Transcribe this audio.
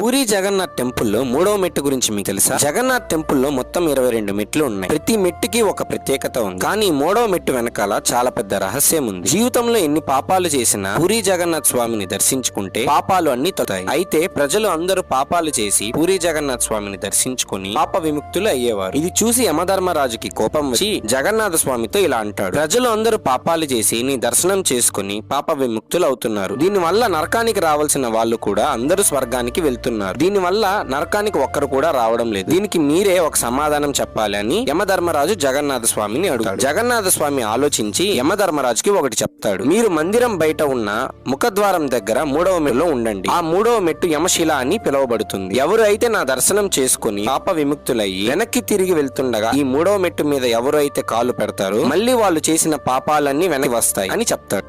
పూరి జగన్నాథ్ టెంపుల్లో మూడవ మెట్టు గురించి మీకు తెలుసా? జగన్నాథ్ టెంపుల్లో మొత్తం ఇరవై రెండు మెట్లు ఉన్నాయి. ప్రతి మెట్టుకి ఒక ప్రత్యేకత ఉంది. కానీ మూడవ మెట్టు వెనకాల చాలా పెద్ద రహస్యం ఉంది. జీవితంలో ఎన్ని పాపాలు చేసినా పూరి జగన్నాథ్ స్వామిని దర్శించుకుంటే పాపాలు అన్ని తొలతాయి. అయితే ప్రజలు అందరూ పాపాలు చేసి పూరి జగన్నాథ్ స్వామిని దర్శించుకుని పాప విముక్తులు అయ్యేవారు. ఇది చూసి యమధర్మరాజుకి కోపం వచ్చి జగన్నాథ స్వామితో ఇలా అంటాడు. ప్రజలు అందరూ పాపాలు చేసి నీ దర్శనం చేసుకుని పాప విముక్తులు అవుతున్నారు. దీని వల్ల నరకానికి రావాల్సిన వాళ్ళు కూడా అందరూ స్వర్గానికి వెళ్తున్నారు దీని వల్ల నరకానికి ఒక్కరు కూడా రావడం లేదు. దీనికి మీరే ఒక సమాధానం చెప్పాలి అని యమధర్మరాజు జగన్నాథ స్వామిని అడుగుతాడు. జగన్నాథ స్వామి ఆలోచించి యమధర్మరాజుకి ఒకటి చెప్తాడు. మీరు మందిరం బయట ఉన్న ముఖద్వారం దగ్గర మూడవ మెట్టులో ఉండండి. ఆ మూడవ మెట్టు యమశిల అని పిలువబడుతుంది. ఎవరు అయితే నా దర్శనం చేసుకుని పాప విముక్తులయ్యి వెనక్కి తిరిగి వెళ్తుండగా ఈ మూడవ మెట్టు మీద ఎవరు అయితే కాలు పెడతారో మళ్ళీ వాళ్ళు చేసిన పాపాలన్నీ వెనక్కి వస్తాయి అని చెప్తాడు.